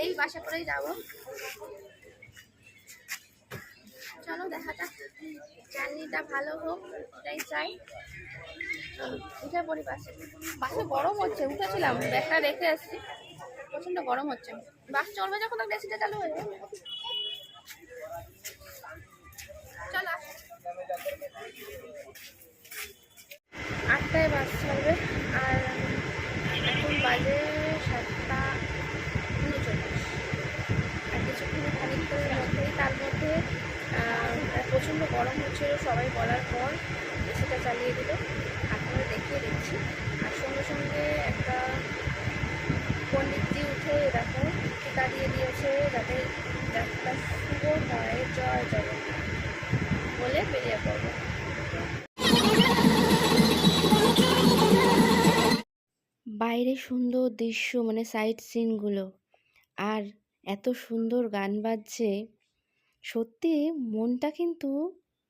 এই বাসে করেই যাব। চলো দেখা যাক। জার্নিটা ভালো হোক এটাই চাই। উঠে পড়ি বাসে। বাসে গরম হচ্ছে, উঠেছিলাম। ব্যাগটা রেখে আসছি। প্রচণ্ড গরম হচ্ছে। বাস চলবে যখন তখন এসিটা চালু হয়ে যাবে। চলো। আটটায় বাস ছাড়বে আর এখন বাজে প্রচণ্ড গরম হচ্ছিল, সবাই বলার পর এসিটা চালিয়ে দিল। আপনারা দেখিয়ে দিচ্ছি। আর সঙ্গে সঙ্গে একটা পণ্ডিতজি উঠে দেখো টিকা দিয়ে দিয়েছে যাতে যাত্রা শুভ হয় জয় জগন্নাথ বলে বেরিয়ে পড়ব বাইরে সুন্দর দৃশ্য মানে সাইট সিনগুলো আর এত সুন্দর গান বাজছে। সত্যি মনটা কিন্তু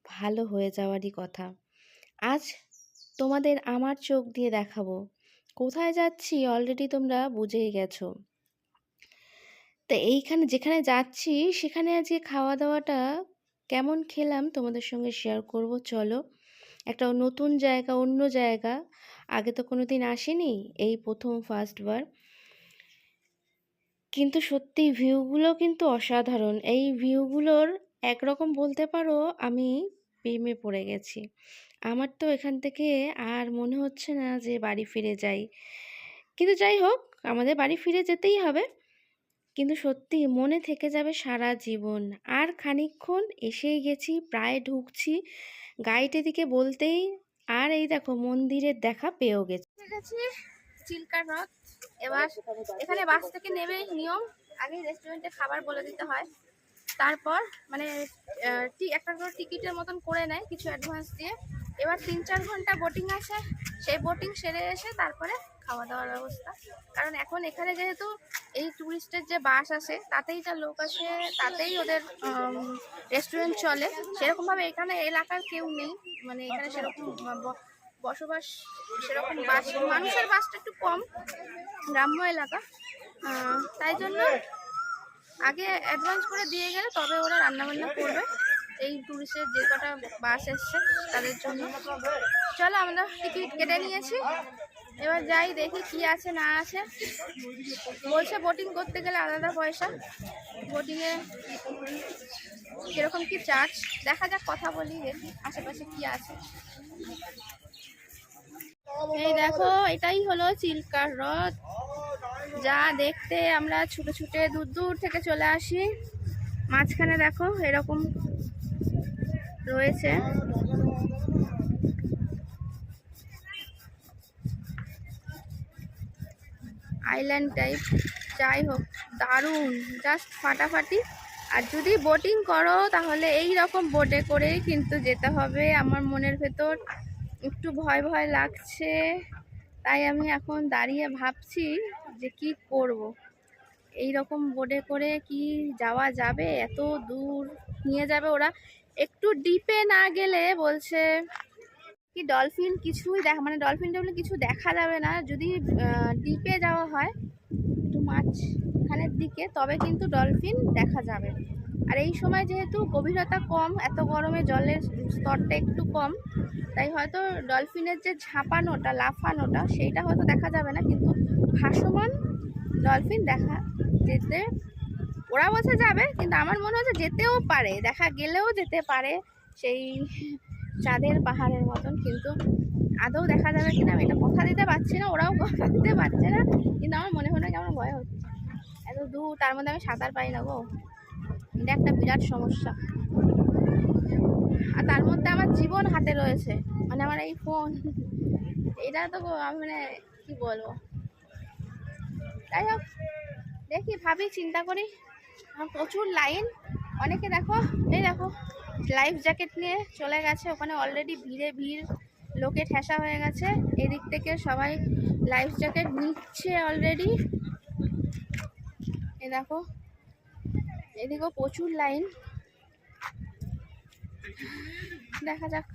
ভালো হয়ে যাওয়ারই কথা। আজ তোমাদের আমার চোখ দিয়ে দেখাবো। কোথায় যাচ্ছি অলরেডি তোমরা বুঝেই গেছো। তো এইখানে যেখানে যাচ্ছি সেখানে আজকে খাওয়া দাওয়াটা কেমন খেলাম তোমাদের সঙ্গে শেয়ার করব, চলো। একটা নতুন জায়গা, অন্য জায়গা। আগে তো কোনো দিন আসেনি, এই প্রথম ফার্স্টবার কিন্তু সত্যি ভিউগুলো কিন্তু অসাধারণ। এই ভিউগুলোর একরকম বলতে পারো, আমি প্রেমে পড়ে গেছি। আমার তো এখান থেকে আর মনে হচ্ছে না যে বাড়ি ফিরে যাই। কিন্তু যাই হোক, আমাদের বাড়ি ফিরে যেতেই হবে। কিন্তু সত্যি মনে থেকে যাবে সারা জীবন। আর খানিকক্ষণ এসেই গেছি, প্রায় ঢুকছি। গাইড এদিকে বলতেই, আর এই দেখো মন্দিরের দেখা পেয়েও গেছি। চিল্কার রথ। এবার এখানে বাস থেকে নেমে নিয়ম, আগে রেস্টুরেন্টে খাবার বলে দিতে হয়। তারপর মানে একটা করে টিকিটের মতন করে নেয় কিছু অ্যাডভান্স দিয়ে। এবার তিন চার ঘণ্টা বোটিং আছে সেই বোটিং সেরে এসে তারপরে খাওয়া দাওয়ার ব্যবস্থা। কারণ এখন এখানে যেহেতু এই ট্যুরিস্টের যে বাস আসে, তাতেই যা লোক আসে, তাতেই ওদের রেস্টুরেন্ট চলে। সেরকমভাবে এখানে এলাকার কেউ নেই। মানে এখানে সেরকম বসবাস সেরকম বাস মানুষের বাসটা একটু কম, গ্রাম্য এলাকা। তাই জন্য আগে অ্যাডভান্স করে দিয়ে গেলে তবে ওরা রান্নাবান্না করবে। এই ট্যুরিস্টের যে কটা বাস এসছে, তাদের জন্য। চলো আমরা টিকিট কেটে নিয়েছি। এবার যাই, দেখি কি আছে, না আছে। বলছে বোটিং করতে গেলে আলাদা পয়সা। বোটিংয়ে কীরকম কি চার্জ দেখা যাক, কথা বলি, দেখি আশেপাশে কি আছে। এই দেখো, এটাই হলো চিল্কার হ্রদ যা দেখতে আমরা ছুটে ছুটে দূর দূর থেকে চলে আসি। মাঝখানে দেখো, এরকম রয়েছে। আইল্যান্ড টাইপ যাই হোক, দারুণ জাস্ট ফাটাফাটি। আর যদি বোটিং করো, তাহলে এই রকম বোটে করেই কিন্তু যেতে হবে আমার মনের ভেতর। একটু ভয় ভয় লাগছে, তাই আমি এখন দাঁড়িয়ে ভাবছি যে কি করব। এই রকম বোটে করে কি যাওয়া যাবে? এত দূর নিয়ে যাবে ওরা? একটু ডিপে না গেলে বলছে কি ডলফিন কিছুই দেখা মানে ডলফিন টলফিন কিছু দেখা যাবে না। যদি ডিপে যাওয়া হয়, একটু মাঝখানের দিকে, তবে কিন্তু ডলফিন দেখা যাবে। আর এই সময় যেহেতু গভীরতা কম, এত গরমে জলের স্তরটা একটু কম, তাই হয়তো ডলফিনের যে ঝাঁপানোটা, লাফানোটা, সেইটা হয়তো দেখা যাবে না। কিন্তু ভাসমান ডলফিন দেখা যেতে, ওরা বলছে যাবে, কিন্তু আমার মনে হচ্ছে যেতেও পারে, দেখা গেলেও যেতে পারে। সেই চাঁদের পাহাড়ের মতন, কিন্তু আদৌ দেখা যাবে কিনা আমি এটা কথা দিতে পারছি না, ওরাও কথা দিতে পারছে না, কিন্তু আমার মনে হয় না কেমন ভয় হচ্ছে। এত দূর, তার মধ্যে আমি সাঁতার পাই না গো। এটা একটা বিরাট সমস্যা। আর তার মধ্যে আমার জীবন হাতে রয়েছে মানে আমার এই ফোন এটা তো আমি মানে কি বলব? যাই হোক, দেখি, ভাবি, চিন্তা করি। প্রচুর লাইন অনেকে দেখো, এই দেখো লাইফ জ্যাকেট নিয়ে চলে গেছে। ওখানে অলরেডি ভিড়ে ভিড়, লোকে ঠেসা হয়ে গেছে। এদিক থেকে সবাই লাইফ জ্যাকেট নিচ্ছে অলরেডি এ দেখো, এদিকেও প্রচুর লাইন দেখা যাক।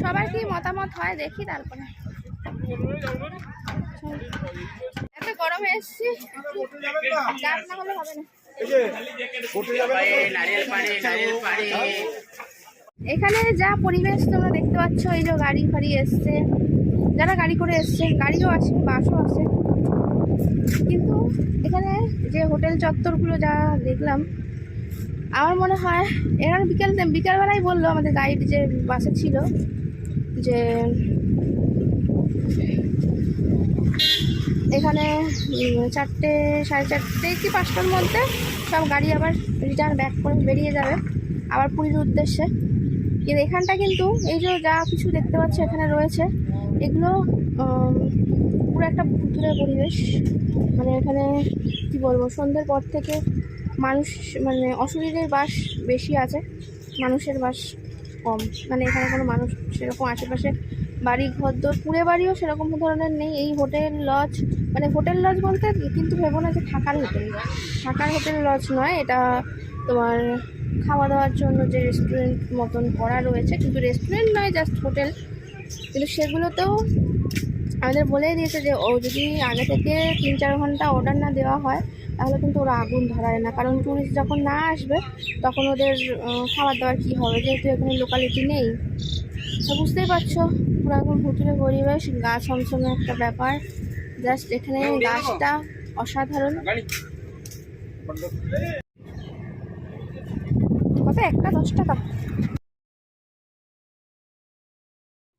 সবার কি মতামত হয় দেখি তারপরে। এত গরমে এসছি। না হলে হবে না। এখানে যা পরিবেশ তোমরা দেখতে পাচ্ছ, এই যে গাড়ি ফাড়ি এসছে। যারা গাড়ি করে এসছে, গাড়িও আছে বাসও আছে কিন্তু এখানে যে হোটেল চত্বরগুলো যা দেখলাম, আমার মনে হয় এখানে বিকেল বিকালবেলায় বলল আমাদের গাইড যে বাসে ছিল, যে এখানে চারটে, সাড়ে চারটে কি পাঁচটার মধ্যে সব গাড়ি আবার রিটার্ন ব্যাক করে বেরিয়ে যাবে, আবার পুরীর উদ্দেশ্যে। কিন্তু এখানটা কিন্তু, এই যে যা কিছু দেখতে পাচ্ছ এখানে রয়েছে, এগুলো পুরো একটা ভুতুরে পরিবেশ। মানে এখানে, কি বলব, সন্ধ্যের পর থেকে মানুষ মানে অশরীরের বাস বেশি আছে, মানুষের বাস কম। মানে এখানে কোনো মানুষ সেরকম আশেপাশে বাড়ি ঘর দোর কুড়ে বাড়িও সেরকম ধরনের নেই। এই হোটেল, লজ মানে হোটেল, লজ বলতে কিন্তু ভেবো না যে থাকার হোটেল থাকার হোটেল, লজ নয়, এটা তোমার খাওয়া দাওয়ার জন্য যে রেস্টুরেন্ট মতন করা রয়েছে, কিন্তু রেস্টুরেন্ট নয় জাস্ট হোটেল। কিন্তু সেগুলোতেও আমাদের বলেই দিয়েছে যে, ও যদি আগে থেকে তিন চার ঘণ্টা অর্ডার না দেওয়া হয়, তাহলে কিন্তু ওরা আগুন ধরায় না। কারণ টুরিস্ট যখন না আসবে, তখন ওদের খাবার দাবার কী হবে? যেহেতু এখানে লোকালিটি নেই। তো বুঝতেই পারছ? পুরো একদম হোটেলের পরিবেশ গা ছমছমে একটা ব্যাপার। জাস্ট এখানে গাছটা অসাধারণ। কত? একটা দশ টাকা।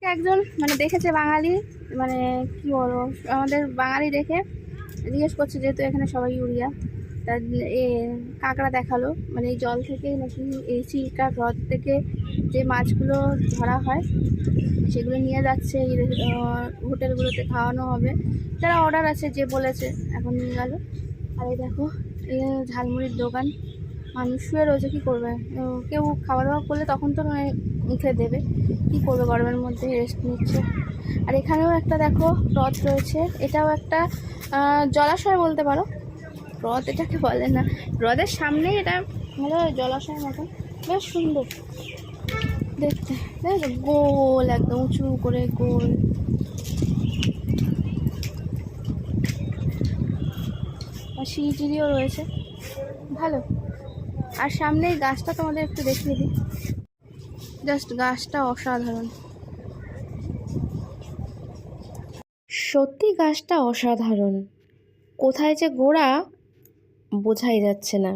একজন মানে দেখেছে বাঙালি মানে কি বলব? আমাদের বাঙালি দেখে জিজ্ঞেস করছে যেহেতু এখানে সবাই ইউরিয়া। তা এ কাঁকড়া দেখাল। মানে এই জল থেকে নাকি এই চিল্কা হ্রদ থেকে যে মাছগুলো ধরা হয়, সেগুলো নিয়ে যাচ্ছে। এই হোটেলগুলোতে খাওয়ানো হবে। যারা অর্ডার আছে, যে বলেছে, এখন নিয়ে গেল। আর এই দেখো, এই ঝালমুড়ির দোকান। মানুষ শুয়ে রয়েছে, কী করবে? কেউ খাওয়া দাওয়া করলে তখন তো নয় মুখে দেবে। কী করবে গরমের মধ্যে রেস্ট নিচ্ছে। আর এখানেও একটা দেখো হ্রদ রয়েছে। এটাও একটা জলাশয় বলতে পারো। হ্রদ, এটাকে বলে না। হ্রদের সামনেই এটা হলো জলাশয়ের মতন। বেশ সুন্দর। দেখতে দেখো গোল, একদম উঁচু করে গোল। আর সিঁড়িটিও রয়েছে। ভালো। আর সামনে এই গাছটা, তোমাদের একটু দেখিয়ে দিই। জাস্ট গাছটা অসাধারণ। সত্যি গাছটা অসাধারণ। কোথায় যে গোড়া বোঝাই যাচ্ছে না।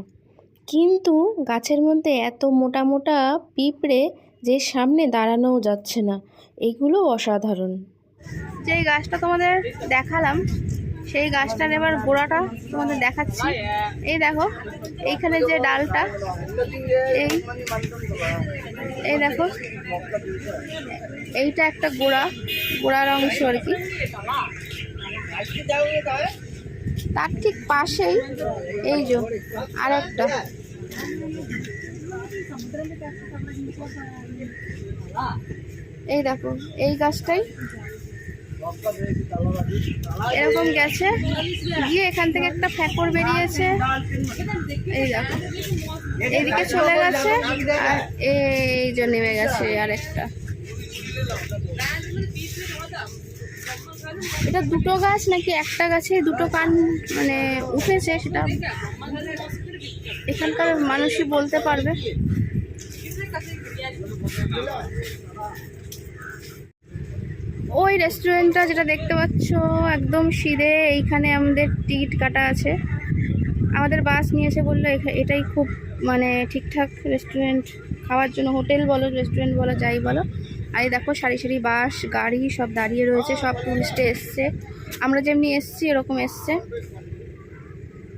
কিন্তু গাছের মধ্যে এত মোটা মোটা পিঁপড়ে যে সামনে দাঁড়ানোও যাচ্ছে না, এগুলো অসাধারণ। যেই গাছটা তোমাদের দেখালাম, সেই গাছটার এবার গোড়াটা তোমাদের দেখাচ্ছি। এই দেখো, এইখানে যে ডালটা, এই এই দেখো, এইটা একটা গোড়া, গোড়ার অংশ আর কি। তার ঠিক পাশেই এই যে আর একটা এই দেখো, এই গাছটাই এরকম গেছে, গিয়ে এখান থেকে একটা ফ্যাকর বেরিয়েছে। এই দেখো, এইদিকে চলে গেছে, আর এই যে নেমে গেছে আর একটা এটা দুটো গাছ নাকি একটা গাছে দুটো কান মানে উঠেছে সেটা এখানকার মানুষই বলতে পারবে। ওই রেস্টুরেন্টটা যেটা দেখতে পাচ্ছ, একদম সিধে এইখানে আমাদের টিকিট কাটা আছে। আমাদের বাস নিয়েছে বলল এটাই খুব মানে ঠিকঠাক রেস্টুরেন্ট। খাওয়ার জন্য হোটেল বলো, রেস্টুরেন্ট বলো, যাই বলো। আর এই দেখো সারি সারি বাস, গাড়ি সব দাঁড়িয়ে রয়েছে, সব টুরিস্টে এসছে। আমরা যেমনি এসছি, এরকম এসছে।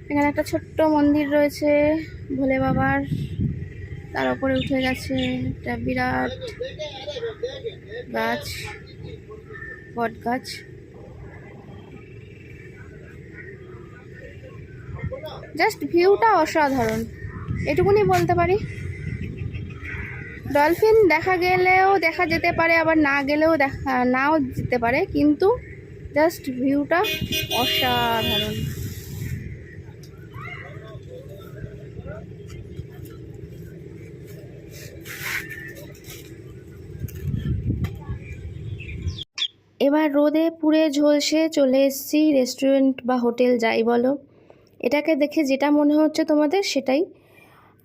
এখানে একটা ছোট্ট মন্দির রয়েছে, ভোলে বাবার। তার উপরে উঠে গেছে একটা বিরাট গাছ, বট গাছ। জাস্ট ভিউটা অসাধারণ। এটুকুনি বলতে পারি? ডলফিন দেখা গেলেও দেখা যেতে পারে, আবার না গেলেও দেখা, নাও যেতে পারে, কিন্তু জাস্ট ভিউটা অসাধারণ। এবার রোদে পুড়ে ঝলসে চলে এসেছি রেস্টুরেন্ট বা হোটেল, যাই বলো। এটাকে দেখে যেটা মনে হচ্ছে তোমাদের সেটাই।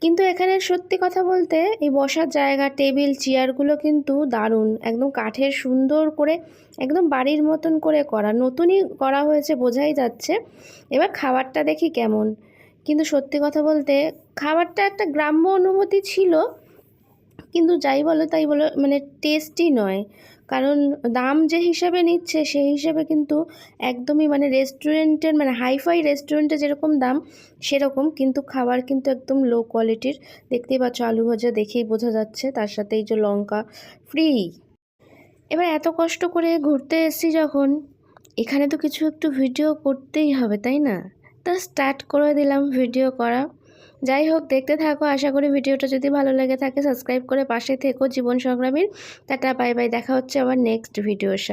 কিন্তু এখানে সত্যি কথা বলতে এই বসার জায়গা, টেবিল চেয়ারগুলো কিন্তু দারুণ। একদম কাঠের সুন্দর করে, একদম বাড়ির মতন করে করা। নতুনই করা হয়েছে বোঝাই যাচ্ছে। এবার খাবারটা দেখি কেমন। কিন্তু সত্যি কথা বলতে খাবারটা একটা গ্রাম্য অনুভূতি ছিল, কিন্তু যাই বলো তাই বলো মানে টেস্টি নয়। কারণ দাম যে হিসাবে নিচ্ছে সেই হিসাবে কিন্তু একদমই মানে রেস্টুরেন্টের মানে হাইফাই রেস্টুরেন্টে যেরকম দাম, সেরকম কিন্তু খাবার কিন্তু একদম লো কোয়ালিটির দেখতেই পাচ্ছ আলু ভাজা দেখেই বোঝা যাচ্ছে, তার সাথে এই যে লঙ্কা ফ্রি এবার এত কষ্ট করে ঘুরতে এসেছি যখন, এখানে তো কিছু একটু ভিডিও করতেই হবে, তাই না? তা স্টার্ট করে দিলাম ভিডিও করা। যাই হোক দেখতে থাকো। আশা করি ভিডিওটা যদি ভালো লেগে থাকে, সাবস্ক্রাইব করে পাশে থেকো জীবন সংগ্রামীর। Tata, bye bye. দেখা হচ্ছে আবার নেক্সট ভিডিওর সাথে।